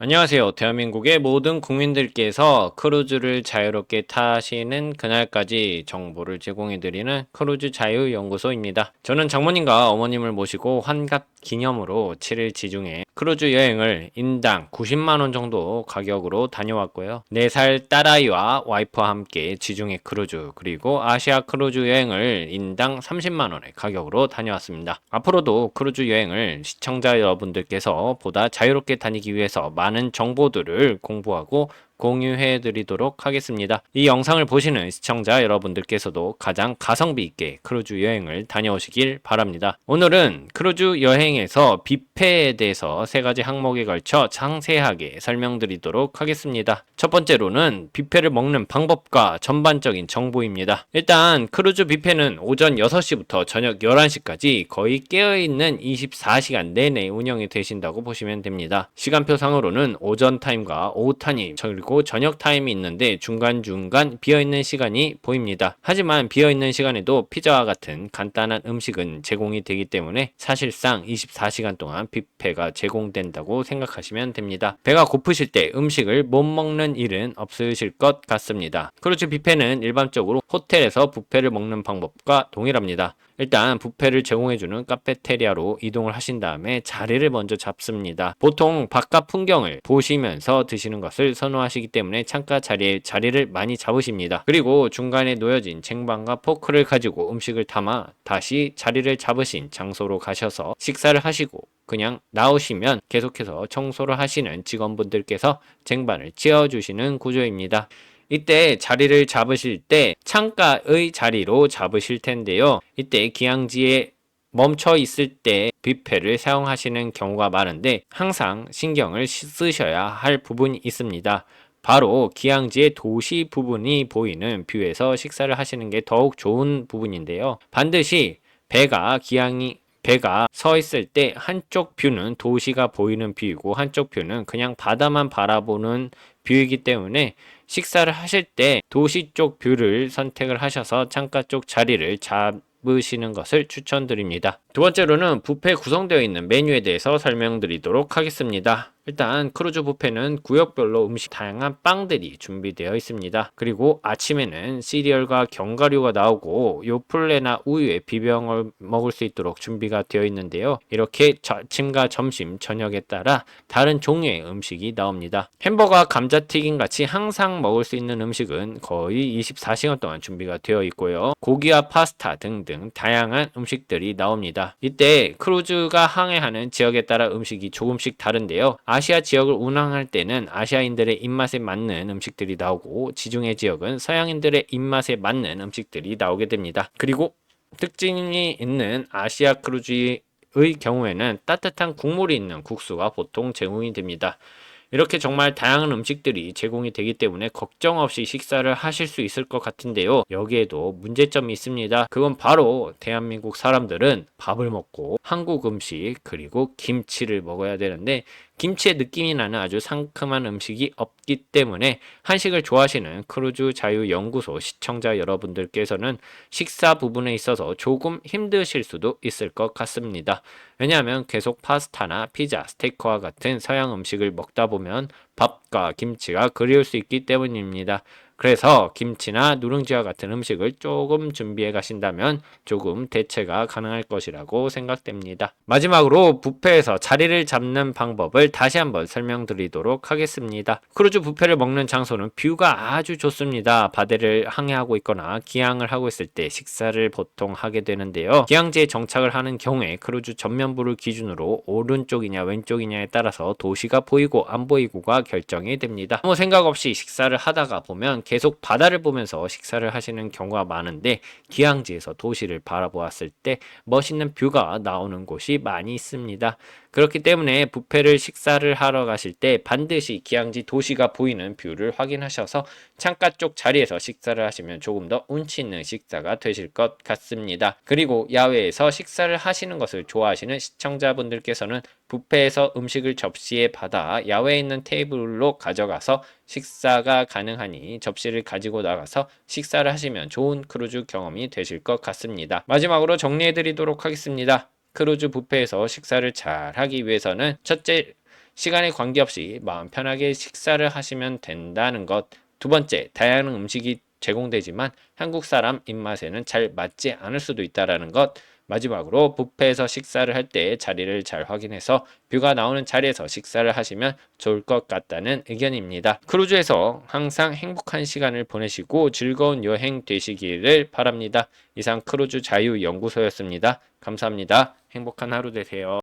안녕하세요. 대한민국의 모든 국민들께서 크루즈를 자유롭게 타시는 그날까지 정보를 제공해드리는 크루즈 자유연구소입니다. 저는 장모님과 어머님을 모시고 환갑 기념으로 7일 지중해 크루즈 여행을 인당 90만원 정도 가격으로 다녀왔고요. 4살 딸아이와 와이프와 함께 지중해 크루즈 그리고 아시아 크루즈 여행을 인당 30만원의 가격으로 다녀왔습니다. 앞으로도 크루즈 여행을 시청자 여러분들께서 보다 자유롭게 다니기 위해서 많은 정보들을 공부하고 공유해 드리도록 하겠습니다. 이 영상을 보시는 시청자 여러분들께서도 가장 가성비 있게 크루즈 여행을 다녀오시길 바랍니다. 오늘은 크루즈 여행에서 뷔페에 대해서 세 가지 항목에 걸쳐 상세하게 설명드리도록 하겠습니다. 첫 번째로는 뷔페를 먹는 방법과 전반적인 정보입니다. 일단 크루즈 뷔페는 오전 6시부터 저녁 11시까지 거의 깨어있는 24시간 내내 운영이 되신다고 보시면 됩니다. 시간표상으로는 오전 타임과 오후 타임 저녁 타임이 있는데 중간중간 비어있는 시간이 보입니다. 하지만 비어있는 시간에도 피자와 같은 간단한 음식은 제공이 되기 때문에 사실상 24시간 동안 뷔페가 제공된다고 생각하시면 됩니다. 배가 고프실 때 음식을 못 먹는 일은 없으실 것 같습니다. 크루즈 뷔페는 일반적으로 호텔에서 뷔페를 먹는 방법과 동일합니다. 일단 뷔페를 제공해주는 카페테리아로 이동을 하신 다음에 자리를 먼저 잡습니다. 보통 바깥 풍경을 보시면서 드시는 것을 선호하시기 때문에 창가 자리에 자리를 많이 잡으십니다. 그리고 중간에 놓여진 쟁반과 포크를 가지고 음식을 담아 다시 자리를 잡으신 장소로 가셔서 식사를 하시고 그냥 나오시면 계속해서 청소를 하시는 직원분들께서 쟁반을 치워주시는 구조입니다. 이때 자리를 잡으실 때 창가의 자리로 잡으실 텐데요. 이때 기항지에 멈춰 있을 때 뷔페를 사용하시는 경우가 많은데 항상 신경을 쓰셔야 할 부분이 있습니다. 바로 기항지의 도시 부분이 보이는 뷰에서 식사를 하시는 게 더욱 좋은 부분인데요. 반드시 배가 기항이 배가 서 있을 때 한쪽 뷰는 도시가 보이는 뷰이고 한쪽 뷰는 그냥 바다만 바라보는 뷰이기 때문에 식사를 하실 때 도시 쪽 뷰를 선택을 하셔서 창가 쪽 자리를 잡으시는 것을 추천드립니다. 두 번째로는 뷔페 구성되어 있는 메뉴에 대해서 설명드리도록 하겠습니다. 일단 크루즈 뷔페는 구역별로 음식 다양한 빵들이 준비되어 있습니다. 그리고 아침에는 시리얼과 견과류가 나오고 요플레나 우유에 비벼 먹을 수 있도록 준비가 되어 있는데요. 이렇게 아침과 점심, 저녁에 따라 다른 종류의 음식이 나옵니다. 햄버거, 감자튀김 같이 항상 먹을 수 있는 음식은 거의 24시간 동안 준비가 되어 있고요. 고기와 파스타 등등 다양한 음식들이 나옵니다. 이때 크루즈가 항해하는 지역에 따라 음식이 조금씩 다른데요. 아시아 지역을 운항할 때는 아시아인들의 입맛에 맞는 음식들이 나오고 지중해 지역은 서양인들의 입맛에 맞는 음식들이 나오게 됩니다. 그리고 특징이 있는 아시아 크루즈의 경우에는 따뜻한 국물이 있는 국수가 보통 제공이 됩니다. 이렇게 정말 다양한 음식들이 제공이 되기 때문에 걱정 없이 식사를 하실 수 있을 것 같은데요. 여기에도 문제점이 있습니다. 그건 바로 대한민국 사람들은 밥을 먹고 한국 음식 그리고 김치를 먹어야 되는데 김치의 느낌이 나는 아주 상큼한 음식이 없기 때문에 한식을 좋아하시는 크루즈 자유 연구소 시청자 여러분들께서는 식사 부분에 있어서 조금 힘드실 수도 있을 것 같습니다. 왜냐하면 계속 파스타나 피자, 스테이크와 같은 서양 음식을 먹다 보면 밥과 김치가 그리울 수 있기 때문입니다. 그래서 김치나 누룽지와 같은 음식을 조금 준비해 가신다면 조금 대체가 가능할 것이라고 생각됩니다. 마지막으로 뷔페에서 자리를 잡는 방법을 다시 한번 설명드리도록 하겠습니다. 크루즈 뷔페를 먹는 장소는 뷰가 아주 좋습니다. 바다를 항해하고 있거나 기항을 하고 있을 때 식사를 보통 하게 되는데요. 기항지에 정착을 하는 경우에 크루즈 전면부를 기준으로 오른쪽이냐 왼쪽이냐에 따라서 도시가 보이고 안 보이고가 결정이 됩니다. 아무 생각 없이 식사를 하다가 보면 계속 바다를 보면서 식사를 하시는 경우가 많은데 기항지에서 도시를 바라보았을 때 멋있는 뷰가 나오는 곳이 많이 있습니다. 그렇기 때문에 뷔페를 식사를 하러 가실 때 반드시 기항지 도시가 보이는 뷰를 확인하셔서 창가 쪽 자리에서 식사를 하시면 조금 더 운치 있는 식사가 되실 것 같습니다. 그리고 야외에서 식사를 하시는 것을 좋아하시는 시청자분들께서는 뷔페에서 음식을 접시에 받아 야외에 있는 테이블로 가져가서 식사가 가능하니 접시를 가지고 나가서 식사를 하시면 좋은 크루즈 경험이 되실 것 같습니다. 마지막으로 정리해 드리도록 하겠습니다. 크루즈 뷔페에서 식사를 잘 하기 위해서는 첫째 시간에 관계없이 마음 편하게 식사를 하시면 된다는 것. 두 번째, 다양한 음식이 제공되지만 한국 사람 입맛에는 잘 맞지 않을 수도 있다라는 것. 마지막으로 뷔페에서 식사를 할 때 자리를 잘 확인해서 뷰가 나오는 자리에서 식사를 하시면 좋을 것 같다는 의견입니다. 크루즈에서 항상 행복한 시간을 보내시고 즐거운 여행 되시기를 바랍니다. 이상 크루즈 자유 연구소였습니다. 감사합니다. 행복한 하루 되세요.